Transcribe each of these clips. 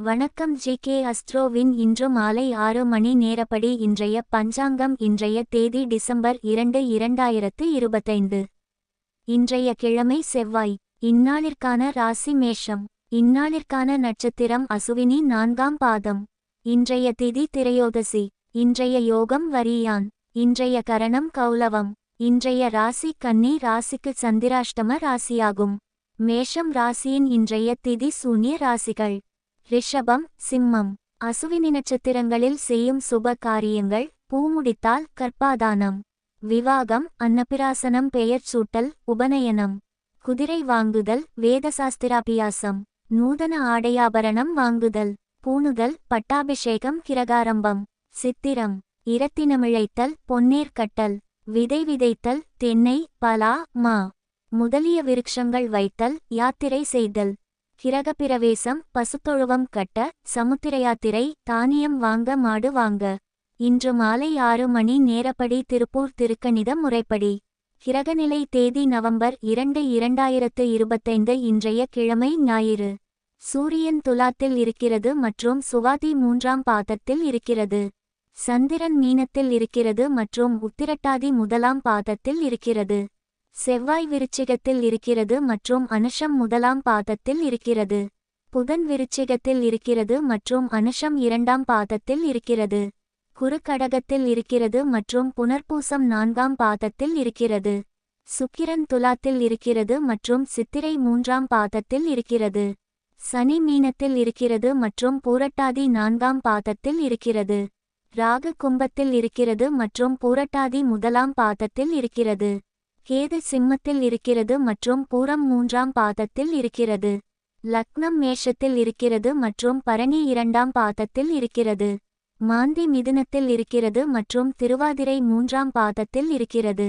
வணக்கம் G K அஸ்ட்ரோவின் இன்று மாலை ஆறு மணி நேரப்படி இன்றைய பஞ்சாங்கம் இன்றைய தேதி டிசம்பர் இரண்டு இரண்டாயிரத்து இருபத்தைந்து. இன்றைய கிழமை செவ்வாய். இந்நாளிற்கான ராசி மேஷம். இந்நாளிற்கான நட்சத்திரம் அசுவினி நான்காம் பாதம். இன்றைய திதி திரையோதசி. இன்றைய யோகம் வரியான். இன்றைய கரணம் கௌலவம் இன்றைய ராசி கன்னி ராசிக்கு சந்திராஷ்டம ராசியாகும். மேஷம் ராசியின் இன்றைய திதி சூன்ய ராசிகள். ரிஷபம் சிம்மம். அசுவினி நட்சத்திரங்களில் செய்யும் சுப காரியங்கள் பூமுடித்தால் கற்பாதானம் விவாகம் அன்னபிராசனம் பெயர் சூட்டல் உபநயனம். குதிரை வாங்குதல் வேதசாஸ்திராபியாசம். நூதன ஆடையாபரணம் வாங்குதல். பூணுதல் பட்டாபிஷேகம் கிரகாரம்பம். சித்திரம். இரத்தினமிழைத்தல் பொன்னேர் கட்டல். விதை விதைத்தல் தென்னை பலா மா. முதலிய விருட்சங்கள் வைத்தல் யாத்திரை செய்தல். கிரகப்பிரவேசம் பசுத்தொழுவம் கட்ட சமுத்திரயாத்திரை தானியம் வாங்க மாடு வாங்க. இன்று மாலை ஆறு மணி நேரப்படி திருப்பூர் திருக்கணிதம் முறைப்படி. கிரகநிலை தேதி நவம்பர் இரண்டு இரண்டாயிரத்து இருபத்தைந்து இன்றைய கிழமை ஞாயிறு. சூரியன் துலாத்தில் இருக்கிறது மற்றும் சுவாதி மூன்றாம் பாதத்தில் இருக்கிறது. சந்திரன் மீனத்தில் இருக்கிறது மற்றும் உத்திரட்டாதி முதலாம் பாதத்தில் இருக்கிறது. செவ்வாய் விருச்சிகத்தில் இருக்கிறது மற்றும் அனுஷம் முதலாம் பாதத்தில் இருக்கிறது. புதன் விருச்சிகத்தில் இருக்கிறது மற்றும் அனுஷம் இரண்டாம் பாதத்தில் இருக்கிறது. குறுக்கடகத்தில் இருக்கிறது மற்றும் புனர்பூசம் நான்காம் பாதத்தில் இருக்கிறது. சுக்கிரன் துலாத்தில் இருக்கிறது மற்றும் சித்திரை மூன்றாம் பாதத்தில் இருக்கிறது. சனி மீனத்தில் இருக்கிறது மற்றும் பூரட்டாதி நான்காம் பாதத்தில் இருக்கிறது. ராகு கும்பத்தில் இருக்கிறது மற்றும் பூரட்டாதி முதலாம் பாதத்தில் இருக்கிறது. கேது சிம்மத்தில் இருக்கிறது மற்றும் பூரம் மூன்றாம் பாதத்தில் இருக்கிறது. லக்னம் மேஷத்தில் இருக்கிறது மற்றும் பரணி இரண்டாம் பாதத்தில் இருக்கிறது. மாந்தி மிதுனத்தில் இருக்கிறது மற்றும் திருவாதிரை மூன்றாம் பாதத்தில் இருக்கிறது.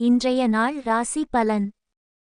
இன்றைய நாள் ராசி பலன்.